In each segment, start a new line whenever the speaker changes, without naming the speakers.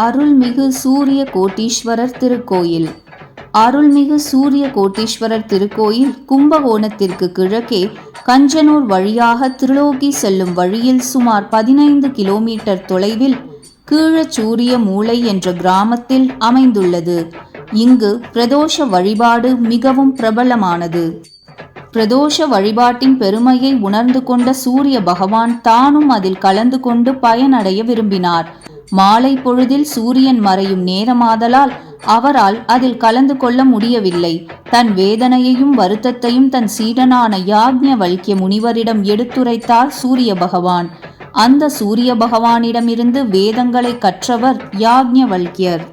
அருள்மிகு சூரிய கோட்டீஸ்வரர் திருக்கோயில். அருள்மிகு சூரிய கோட்டீஸ்வரர் திருக்கோயில் கும்பகோணத்திற்கு கிழக்கே கஞ்சனூர் வழியாக திருலோகி செல்லும் வழியில் சுமார் பதினைந்து கிலோமீட்டர் தொலைவில் கீழச்சூரிய மூலை என்ற கிராமத்தில் அமைந்துள்ளது. இங்கு பிரதோஷ வழிபாடு மிகவும் பிரபலமானது. பிரதோஷ வழிபாட்டின் பெருமையை உணர்ந்து கொண்ட சூரிய பகவான் தானும் அதில் கலந்து கொண்டு பயனடைய விரும்பினார். மாலை பொழுதில் சூரியன் மறையும் நேரமாதலால் அவரால் அதில் கலந்து கொள்ள முடியவில்லை. தன் வேதனையையும் வருத்தத்தையும் தன் சீடனான யாக்ஞவல்கிய முனிவரிடம் எடுத்துரைத்தார் சூரிய பகவான். அந்த சூரிய பகவானிடமிருந்து வேதங்களை கற்றவர் யாக்ஞவல்கியர்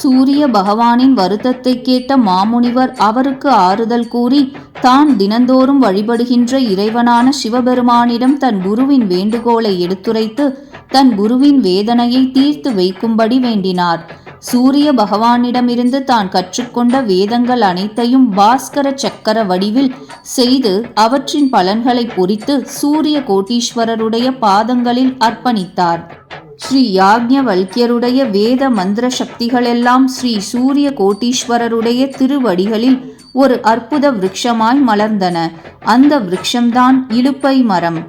சூரிய பகவானின் வருத்தத்தை கேட்ட மாமுனிவர் அவருக்கு ஆறுதல் கூறி தான் தினந்தோறும் வழிபடுகின்ற இறைவனான சிவபெருமானிடம் தன் குருவின் வேண்டுகோளை எடுத்துரைத்து தன் குருவின் வேதனையை தீர்த்து வைக்கும்படி வேண்டினார். சூரிய பகவானிடமிருந்து தான் கற்றுக்கொண்ட வேதங்கள் அனைத்தையும் பாஸ்கர சக்கர வடிவில் செய்து அவற்றின் பலன்களை பொறித்து சூரிய கோட்டீஸ்வரருடைய பாதங்களில் அர்ப்பணித்தார். ஸ்ரீ யாக்ஞவல்கியருடைய வேத மந்திர சக்திகளெல்லாம் ஸ்ரீ சூரிய கோட்டீஸ்வரருடைய திருவடிகளில் ஒரு அற்புத விருட்சமாய் மலர்ந்தன. அந்த விருட்சம்தான் இழுப்பை மரம்.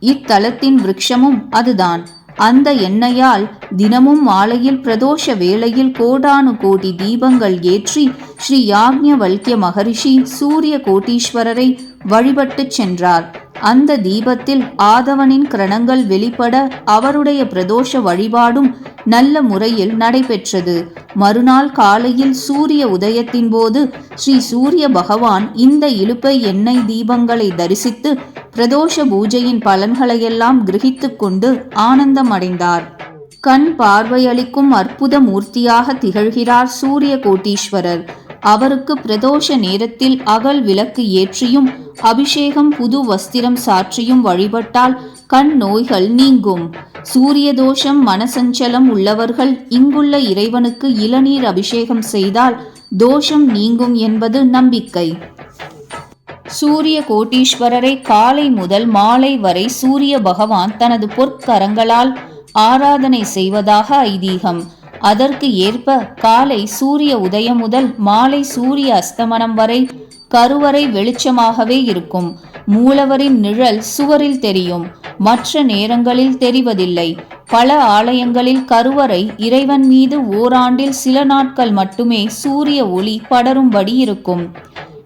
இத்தலத்தின் விருட்சமும் அதுதான். அந்த எண்ணெயால் தினமும் மாலையில் பிரதோஷ வேளையில் கோடானு கோடி தீபங்கள் ஏற்றி ஸ்ரீ யாக்ஞவல்கிய மகரிஷி சூரிய கோட்டீஸ்வரரை வழிபட்டுச் சென்றார். அந்த தீபத்தில் ஆதவனின் கிரணங்கள் வெளிப்பட அவருடைய பிரதோஷ வழிபாடும் நல்ல முறையில் நடைபெற்றது. மறுநாள் காலையில் சூரிய உதயத்தின் போது ஸ்ரீ சூரிய பகவான் இந்த இழுப்பை எண்ணெய் தீபங்களை தரிசித்து பிரதோஷ பூஜையின் பலன்களையெல்லாம் கிரகித்து கொண்டு ஆனந்தம் அடைந்தார் கண் பார்வையளிக்கும் அற்புத மூர்த்தியாக திகழ்கிறார் சூரிய கோட்டீஸ்வரர். அவருக்கு பிரதோஷ நேரத்தில் அகல் விளக்கு ஏற்றியும் அபிஷேகம் புது வஸ்திரம் சாற்றியும் வழிபட்டால் கண் நோய்கள் நீங்கும். சூரிய தோஷம் மனசஞ்சலம் உள்ளவர்கள் இங்குள்ள இறைவனுக்கு இளநீர் அபிஷேகம் செய்தால் தோஷம் நீங்கும் என்பது நம்பிக்கை. சூரிய கோட்டீஸ்வரரை காலை முதல் மாலை வரை சூரிய பகவான் தனது பொற்கரங்களால் ஆராதனை செய்வதாக ஐதீகம். அதற்கு ஏற்ப காலை சூரிய உதயம் முதல் மாலை சூரிய அஸ்தமனம் வரை கருவறை வெளிச்சமாகவே இருக்கும். மூலவரின் நிழல் சுவரில் தெரியும். மற்ற நேரங்களில் தெரிவதில்லை. பல ஆலயங்களில் கருவறை இறைவன் மீது ஓராண்டில் சில நாட்கள் மட்டுமே சூரிய ஒளி படரும்படி இருக்கும்.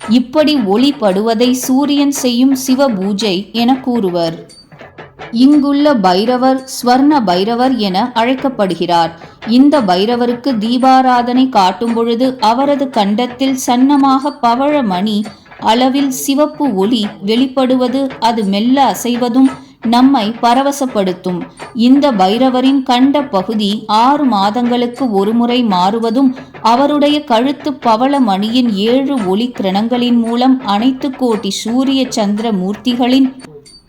இப்படி ஒளி படுவதை சூரியன் செய்யும் சிவ பூஜை என கூறுவர். இங்குள்ள பைரவர் ஸ்வர்ண பைரவர் என அழைக்கப்படுகிறார். இந்த பைரவருக்கு தீபாராதனை காட்டும் பொழுது அவரது கண்டத்தில் சன்னமாக பவழமணி அளவில் சிவப்பு ஒளி வெளிப்படுவது அது மெல்ல அசைவதும் நம்மை பரவசப்படுத்தும். இந்த பைரவரின் கண்ட பகுதி ஆறு மாதங்களுக்கு ஒருமுறை மாறுவதும் அவருடைய கழுத்து பவள மணியின் ஏழு ஒளி கிரணங்களின் மூலம் அனைத்து கோட்டி சூரிய சந்திர மூர்த்திகளின்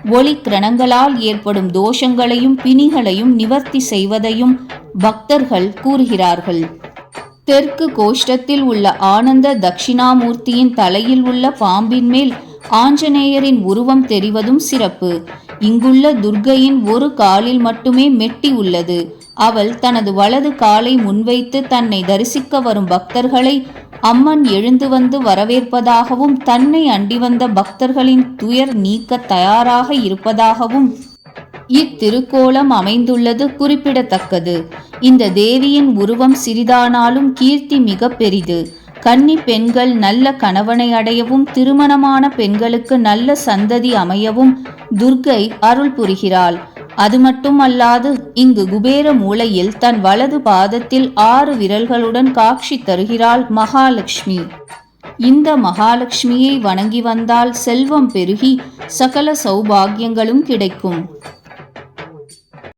ஒளி கிரணங்களால் ஏற்படும் தோஷங்களையும் பிணிகளையும் நிவர்த்தி செய்வதையும் பக்தர்கள் கூறுகிறார்கள். தெற்கு கோஷ்டத்தில் உள்ள ஆனந்த தட்சிணாமூர்த்தியின் தலையில் உள்ள பாம்பின் மேல் ஆஞ்சநேயரின் உருவம் தெரிவதும் சிறப்பு. இங்குள்ள துர்கையின் ஒரு காலில் மட்டுமே மெட்டி உள்ளது. அவள் தனது வலது காலை முன்வைத்து தன்னை தரிசிக்க வரும் பக்தர்களை அம்மன் எழுந்து வந்து வரவேற்பதாகவும் தன்னை அண்டி வந்த பக்தர்களின் துயர் நீக்க தயாராக இருப்பதாகவும் இத்திருக்கோலம் அமைந்துள்ளது குறிப்பிடத்தக்கது. இந்த தேவியின் உருவம் சிறிதானாலும் கீர்த்தி மிக பெரிது. கன்னி பெண்கள் நல்ல கணவனை அடையவும் திருமணமான பெண்களுக்கு நல்ல சந்ததி அமையவும் துர்கை அருள் புரிகிறாள். அது மட்டுமல்லாது இங்கு குபேர மூலையில் தன் வலது பாதத்தில் ஆறு விரல்களுடன் காட்சி தருகிறாள் மகாலட்சுமி. இந்த மகாலட்சுமியை வணங்கி வந்தால் செல்வம் பெருகி சகல சௌபாகியங்களும் கிடைக்கும்.